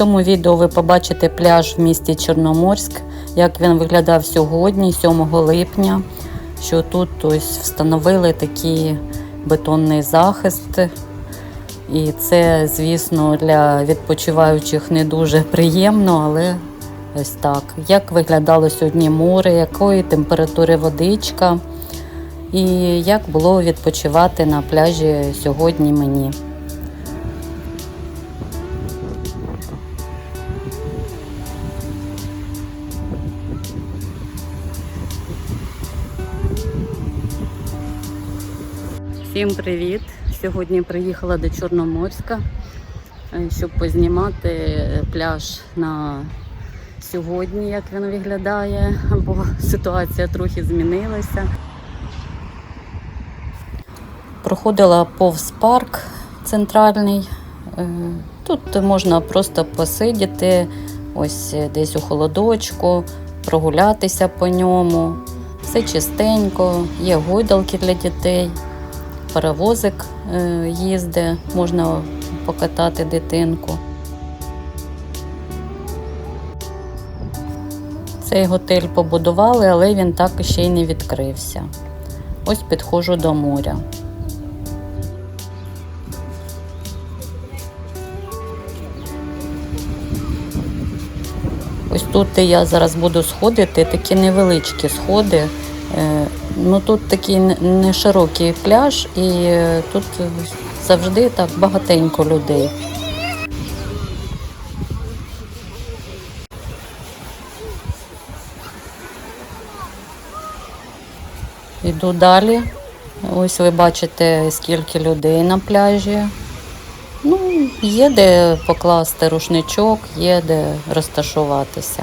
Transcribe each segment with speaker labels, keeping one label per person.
Speaker 1: цьому відео ви побачите пляж в місті Чорноморськ, як він виглядав сьогодні, 7 липня. Що тут ось встановили такий бетонний захист. І це, звісно, для відпочиваючих не дуже приємно, але ось так. Як виглядало сьогодні море, якої температури водичка, і як було відпочивати на пляжі сьогодні мені. Всім привіт! Сьогодні приїхала до Чорноморська, е, щоб познімати пляж на сьогодні, як він виглядає, бо ситуація трохи змінилася. Проходила повз парк центральний. Е, Тут можна просто посидіти, ось десь у холодочку, прогулятися по ньому. Все чистенько, є гойдалки для дітей паровозик е, їздить, можна покатати дитинку. Цей готель побудували, але він так ще й не відкрився. Ось підходжу до моря. Ось тут я зараз буду сходити, такі невеличкі сходи. Е, Ну тут такий не- широкий пляж, і е, тут завжди так багатенько людей. Іду далі. Ось ви бачите, скільки людей на пляжі. Ну, є де покласти рушничок, є де розташуватися.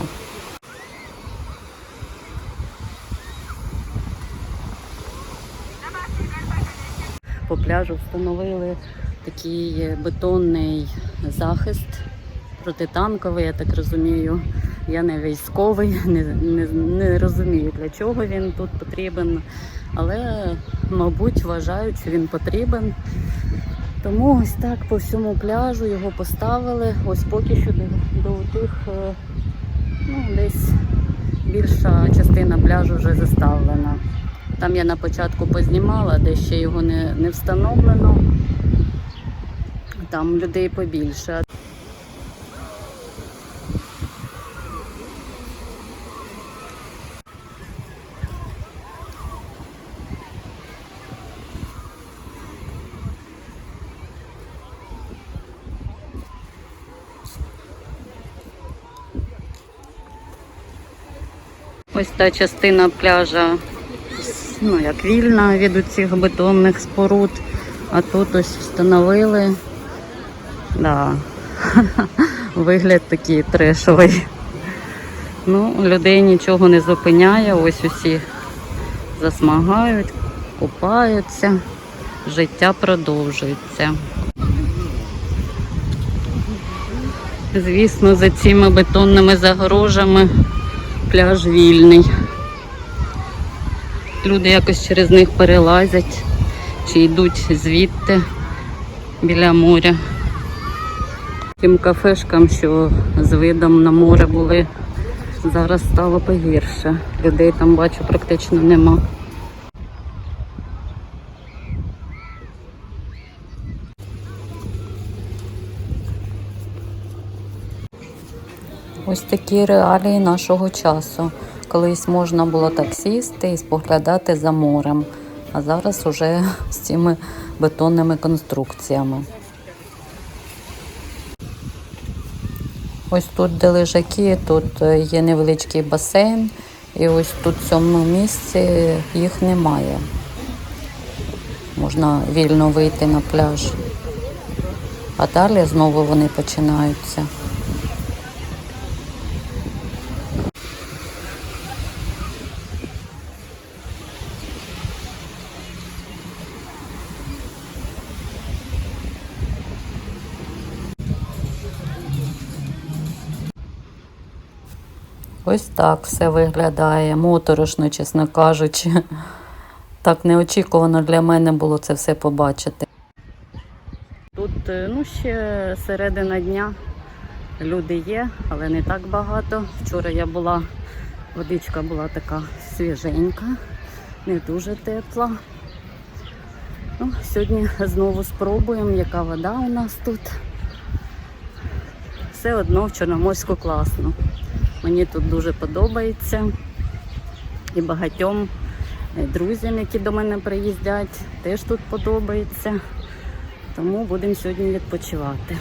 Speaker 1: По пляжу встановили такий бетонний захист протитанковий, я так розумію. Я не військовий, не, не, не розумію, для чого він тут потрібен, але, мабуть, вважають, що він потрібен. Тому ось так по всьому пляжу його поставили. Ось поки що до, до тих, е, ну, десь більша частина пляжу вже заставлена. Там я на початку познімала, де ще його не, не встановлено. Там людей побільше. Ось та частина пляжа ну, як вільна від цих бетонних споруд. А тут ось встановили. Да. Вигляд такий трешовий. Ну, людей нічого не зупиняє. Ось усі засмагають, купаються. Життя продовжується. Звісно, за цими бетонними загорожами пляж вільний. Люди якось через них перелазять чи йдуть звідти біля моря. Тим кафешкам, що з видом на море були, зараз стало погірше. Людей там бачу практично нема. Ось такі реалії нашого часу. Колись можна було так сісти і споглядати за морем, а зараз уже з цими бетонними конструкціями. Ось тут, де лежаки, тут е, є невеличкий басейн, і ось тут в цьому місці їх немає. Можна вільно вийти на пляж. А далі знову вони починаються. Ось так все виглядає моторошно, чесно кажучи. Так неочікувано для мене було це все побачити. Тут е, ну, ще середина дня, Люди є, але не так багато. Вчора я була, водичка була така свіженька, не дуже тепла. Ну, сьогодні знову спробуємо, яка вода у нас тут. Все одно в Чорноморську класно. Мені тут дуже подобається. І багатьом е, друзям, які до мене приїздять, теж тут подобається. Тому будемо сьогодні відпочивати.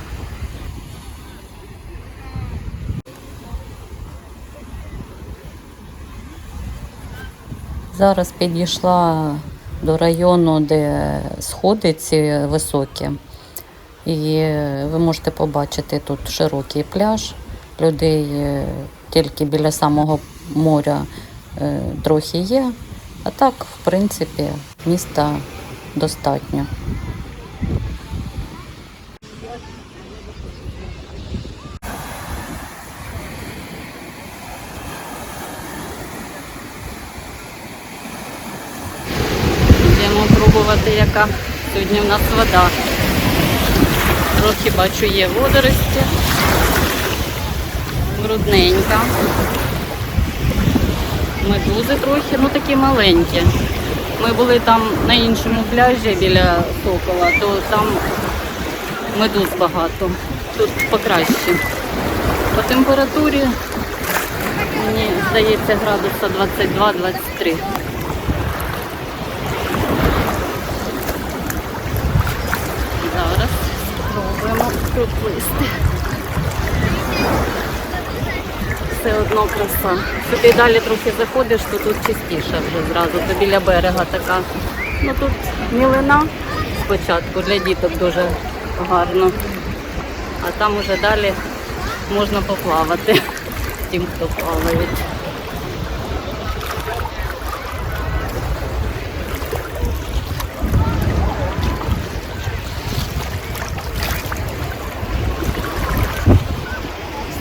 Speaker 1: Зараз підійшла до району, де сходи ці високі. І ви можете побачити тут широкий пляж. Людей е, тільки біля самого моря е, трохи є. А так, в принципі, міста достатньо. Йдемо пробувати, яка сьогодні в нас вода. Трохи бачу є водорості. Брудненька. Медузи трохи, ну такі маленькі. Ми були там на іншому пляжі біля Сокола, то там медуз багато. Тут покраще. По температурі, мені здається, градуса 22-23. Зараз спробуємо проплисти. Все одно краса. Сюди далі трохи заходиш, то тут чистіше вже зразу, то біля берега така. Ну тут мілина спочатку для діток дуже гарно. А там уже далі можна поплавати тим, хто плаває.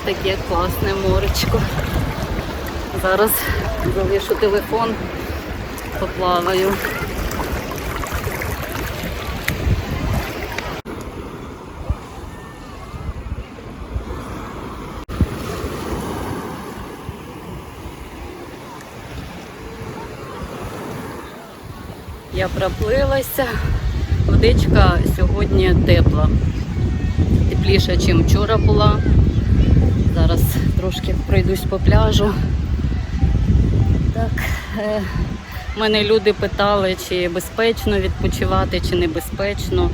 Speaker 1: Таке класне моречко. Зараз залишу телефон, поплаваю. Я проплилася. Водичка сьогодні тепла. Тепліша, ніж вчора була. Зараз трошки пройдусь по пляжу. Так, е, мене люди питали, чи безпечно відпочивати, чи небезпечно.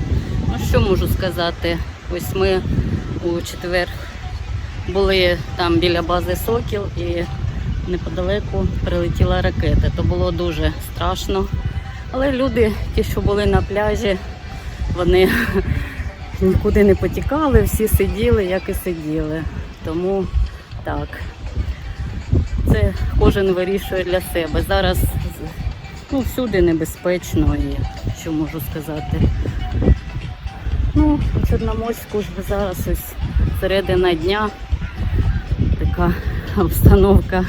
Speaker 1: Ну що можу сказати? Ось ми у четвер були там біля бази Сокіл і неподалеку прилетіла ракета. То було дуже страшно. Але люди, ті, що були на пляжі, вони нікуди не потікали, всі сиділи, як і сиділи. Тому так, це кожен вирішує для себе. Зараз ну, всюди небезпечно і що можу сказати. Ну, у Чорноморську ж зараз ось середина дня. Така обстановка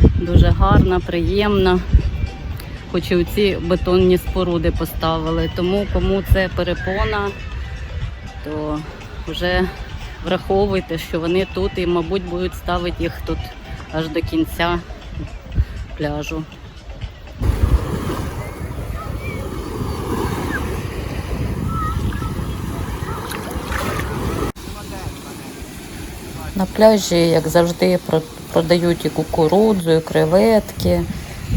Speaker 1: дуже гарна, приємна. Хоч і ці бетонні споруди поставили. Тому кому це перепона, то вже враховуйте, що вони тут і, мабуть, будуть ставити їх тут аж до кінця пляжу. На пляжі, як завжди, про- продають і кукурудзу, і креветки,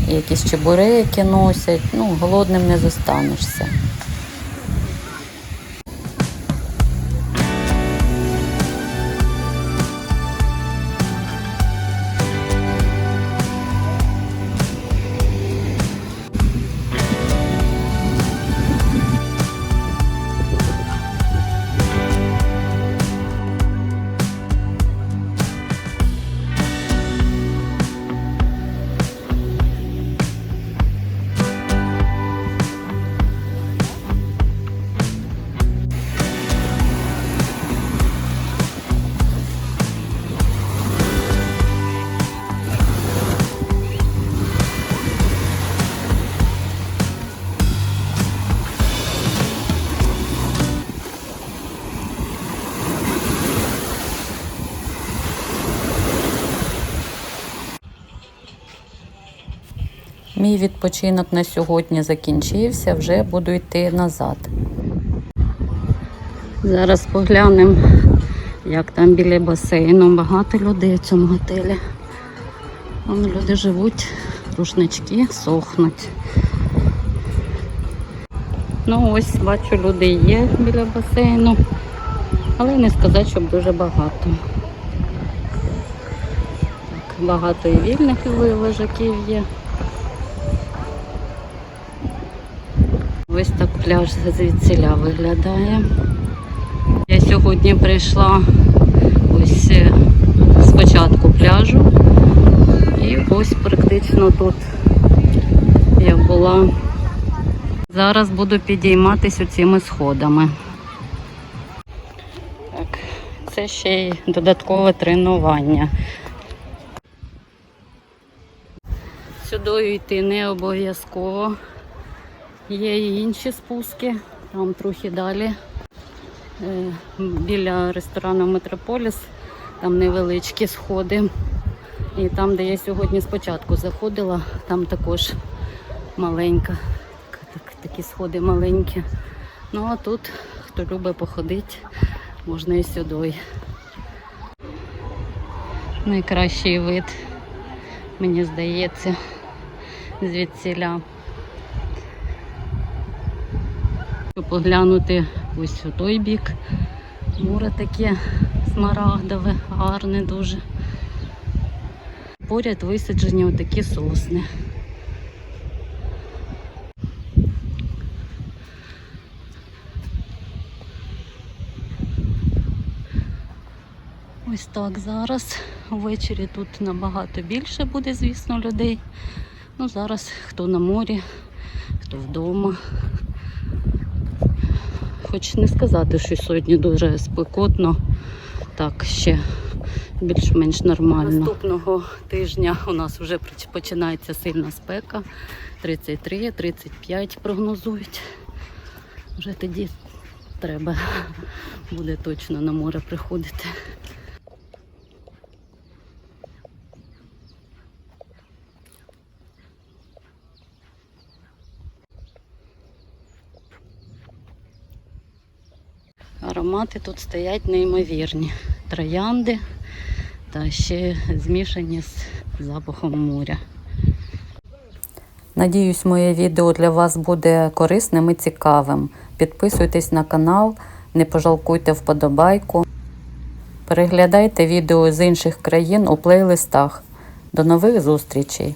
Speaker 1: і якісь чебуреки носять. Ну, голодним не зостанешся. Мій відпочинок на сьогодні закінчився, вже буду йти назад. Зараз поглянемо, як там біля басейну. Багато людей в цьому готелі. Вон люди живуть, рушнички сохнуть. Ну ось бачу, люди є біля басейну, але не сказати, щоб дуже багато. Так, багато і вільних лежаків є. Ось так пляж звідсіля виглядає. Я сьогодні прийшла ось е, спочатку пляжу і ось практично тут я була. Зараз буду підійматися цими сходами. Так, це ще й додаткове тренування. Сюди йти не обов'язково. Є і інші спуски, там трохи далі. Е, Біля ресторану Метрополіс, там невеличкі сходи. І там, де я сьогодні спочатку заходила, там також маленька, так, такі сходи маленькі. Ну а тут, хто любить походити, можна і сюди. Найкращий вид, мені здається, звідсіля. Поглянути ось у той бік. Море таке смарагдове, гарне дуже. Поряд висаджені отакі сосни. Ось так зараз. Ввечері тут набагато більше буде, звісно, людей. Ну, зараз хто на морі, хто вдома. Хоч не сказати, що сьогодні дуже спекотно, так ще більш-менш нормально. Наступного тижня у нас вже починається сильна спека. 33-35 прогнозують. Вже тоді треба буде точно на море приходити. Аромати тут стоять неймовірні. Троянди та ще змішані з запахом моря. Надіюсь, моє відео для вас буде корисним і цікавим. Підписуйтесь на канал, не пожалкуйте вподобайку. Переглядайте відео з інших країн у плейлистах. До нових зустрічей!